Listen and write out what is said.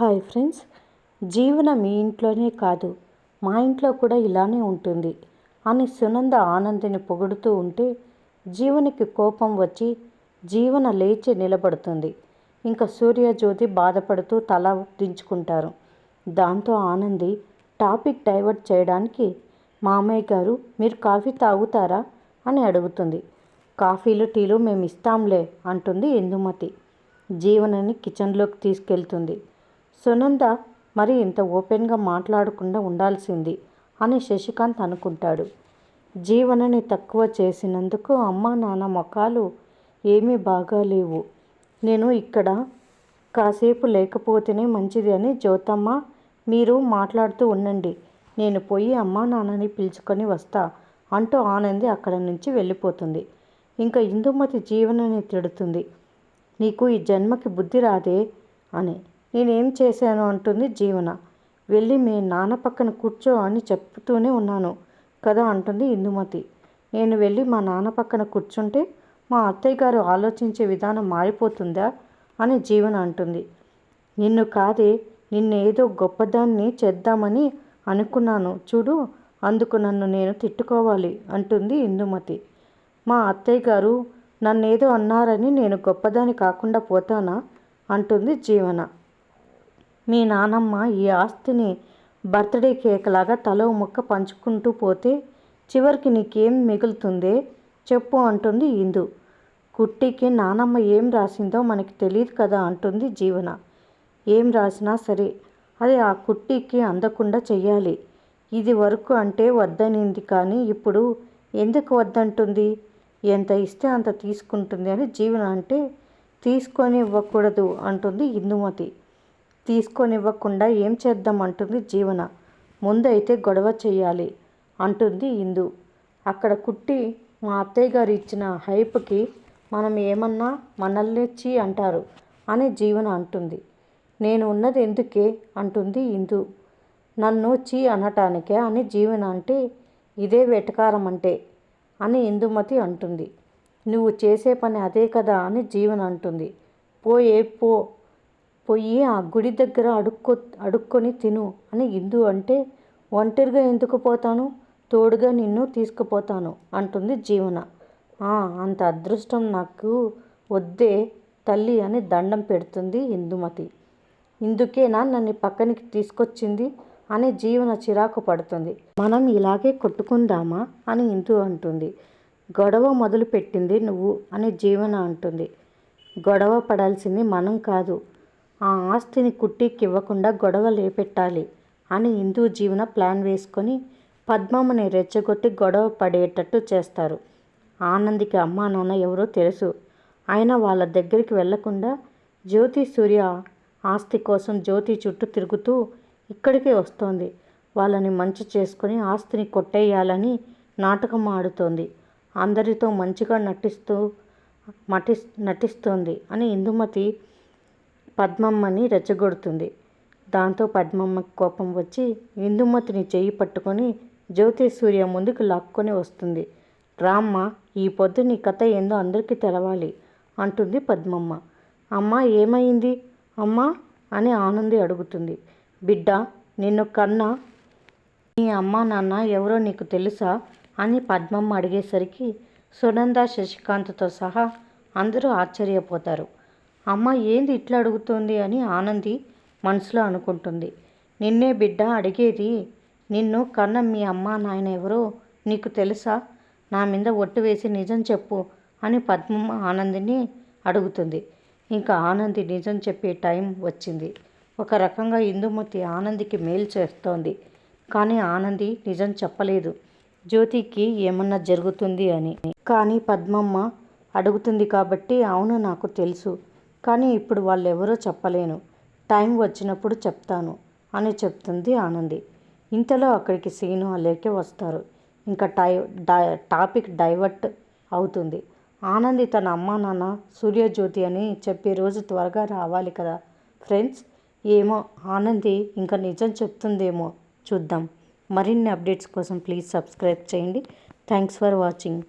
Hi friends జీవన మీ ఇంట్లోనే కాదు మా ఇంట్లో కూడా ఇలానే ఉంటుంది అని సునంద ఆనందిని పొగుడుతూ ఉంటే జీవనికి కోపం వచ్చి జీవన లేచి నిలబడుతుంది. ఇంకా సూర్యజ్యోతి బాధపడుతూ తల దించుకుంటారు. దాంతో ఆనంది టాపిక్ డైవర్ట్ చేయడానికి మామయ్య గారు మీరు కాఫీ తాగుతారా? అని అడుగుతుంది. కాఫీలు టీలు మేము ఇస్తాంలే అంటుంది ఇందుమతి. జీవనని కిచెన్లోకి తీసుకెళ్తుంది. సునంద మరి ఇంత ఓపెన్గా మాట్లాడకుండా ఉండాల్సింది అని శశికాంత్ అనుకుంటాడు. జీవనని తక్కువ చేసినందుకు అమ్మ నాన్న మొఖాలు ఏమీ బాగాలేవు. నేను ఇక్కడ కాసేపు లేకపోతేనే మంచిది అని జ్యోతమ్మ మీరు మాట్లాడుతూ ఉండండి. నేను పోయి అమ్మా నాన్నని పిలుచుకొని వస్తా అంటూ ఆనంది అక్కడ నుంచి వెళ్ళిపోతుంది. ఇంకా ఇందుమతి జీవనని తిడుతుంది. నీకు ఈ జన్మకి బుద్ధి రాదే అని. నేనేం చేశాను అంటుంది జీవన. వెళ్ళి మీ నాన్న పక్కన కూర్చో అని చెప్తూనే ఉన్నాను. కదా అంటుంది ఇందుమతి. నేను వెళ్ళి మా నాన్న పక్కన కూర్చుంటే మా అత్తయ్య గారు ఆలోచించే విధానం మారిపోతుందా అని జీవన అంటుంది. నిన్ను కాదే నిన్నేదో గొప్పదాన్ని చేద్దామని అనుకున్నాను. చూడు అందుకు నన్ను నేను తిట్టుకోవాలి అంటుంది ఇందుమతి. మా అత్తయ్య గారు నన్నేదో అన్నారని నేను గొప్పదాని కాకుండా పోతానా? అంటుంది జీవన. మీ నానమ్మ ఈ ఆస్తిని బర్త్డే కేక్ లాగా తలో ముక్క పంచుకుంటూ పోతే చివరికి నీకేం మిగులుతుందే? చెప్పు అంటుంది ఇందు. కుట్టికి నానమ్మ ఏం రాసిందో మనకి తెలియదు కదా అంటుంది జీవన. ఏం రాసినా సరే అది ఆ కుట్టికి అందకుండా చెయ్యాలి. ఇది వరకు అంటే వద్దనింది కానీ ఇప్పుడు ఎందుకు వద్దంటుంది? ఎంత ఇస్తే అంత తీసుకుంటుంది అని జీవన అంటే తీసుకొని ఇవ్వకూడదు అంటుంది ఇందుమతి. తీసుకొనివ్వకుండా ఏం చేద్దాం అంటుంది జీవన. ముందైతే గొడవ చేయాలి అంటుంది ఇందు. అక్కడ కుట్టి మా అత్తయ్య గారు ఇచ్చిన హైప్కి మనం ఏమన్నా మనల్నిచ్చి అంటారు అని జీవన అంటుంది. నేను ఉన్నది ఎందుకే అంటుంది ఇందు. నన్ను చీ అనటానికే అని జీవన అంటే ఇదే వెటకారం అంటే అని ఇందుమతి అంటుంది. నువ్వు చేసే పని అదే కదా అని జీవన అంటుంది. పోయే పో పోయి ఆ గుడి దగ్గర అడుక్కో అడుక్కొని తిను అని ఇందు అంటే ఒంటరిగా ఎందుకు పోతాను? తోడుగా నిన్ను తీసుకుపోతాను అంటుంది జీవన. అంత అదృష్టం నాకు వద్దే తల్లి అని దండం పెడుతుంది ఇందుమతి. ఇందుకేనా నన్ను పక్కనికి తీసుకొచ్చింది అని జీవన చిరాకు పడుతుంది. మనం ఇలాగే కొట్టుకుందామా అని ఇందు అంటుంది. గొడవ మొదలు పెట్టింది నువ్వు అని జీవన అంటుంది. గొడవ పడాల్సింది మనం కాదు. ఆ ఆస్తిని కుట్టికి ఇవ్వకుండా గొడవ లేపెట్టాలి అని హిందూ జీవన ప్లాన్ వేసుకొని పద్మమ్మని రెచ్చగొట్టి గొడవ పడేటట్టు చేస్తారు. ఆనందికి అమ్మా నాన్న ఎవరో తెలుసు. అయినా వాళ్ళ దగ్గరికి వెళ్ళకుండా జ్యోతి సూర్య ఆస్తి కోసం జ్యోతి చుట్టూ తిరుగుతూ ఇక్కడికే వస్తోంది. వాళ్ళని మంచి చేసుకొని ఆస్తిని కొట్టేయాలని నాటకం ఆడుతోంది. అందరితో మంచిగా నటిస్తూ మటి నటిస్తోంది అని ఇందుమతి పద్మమ్మని రెచ్చగొడుతుంది. దాంతో పద్మమ్మకి కోపం వచ్చి ఇందుమతిని చెయ్యి పట్టుకొని జ్యోతి సూర్య ముందుకు లాక్కొని వస్తుంది. రామ్మ ఈ పొద్దు నీ కథ ఏందో అందరికీ తెలవాలి అంటుంది పద్మమ్మ. అమ్మ ఏమైంది? అమ్మా అని ఆనంది అడుగుతుంది. బిడ్డ నిన్ను కన్నా నీ అమ్మ నాన్న ఎవరో నీకు తెలుసా అని పద్మమ్మ అడిగేసరికి సునంద శశికాంత్తో సహా అందరూ ఆశ్చర్యపోతారు. అమ్మ ఏంది ఇట్లా అడుగుతోంది అని ఆనంది మనసులో అనుకుంటుంది. నిన్నే బిడ్డ అడిగేది నిన్ను కన్న మీ అమ్మ నాయన ఎవరో నీకు తెలుసా? నా మీద ఒట్టు వేసి నిజం చెప్పు అని పద్మమ్మ ఆనందిని అడుగుతుంది. ఇంకా ఆనంది నిజం చెప్పే టైం వచ్చింది. ఒక రకంగా ఇందుమతి ఆనందికి మేలు చేస్తోంది. కానీ ఆనంది నిజం చెప్పలేదు. జ్యోతికి ఏమన్నా జరుగుతుంది అని. కానీ పద్మమ్మ అడుగుతుంది కాబట్టి అవును నాకు తెలుసు. కానీ ఇప్పుడు వాళ్ళు ఎవరో చెప్పలేను. టైం వచ్చినప్పుడు చెప్తాను అని చెప్తుంది ఆనంది. ఇంతలో అక్కడికి సీను అలేకే వస్తారు. ఇంకా టై టాపిక్ డైవర్ట్ అవుతుంది. ఆనంది తన అమ్మా నాన్న సూర్యజ్యోతి అని చెప్పే రోజు త్వరగా రావాలి కదా ఫ్రెండ్స్? ఏమో ఆనంది ఇంకా నిజం చెప్తుందేమో చూద్దాం. మరిన్ని అప్డేట్స్ కోసం ప్లీజ్ సబ్స్క్రైబ్ చేయండి. Thanks for watching.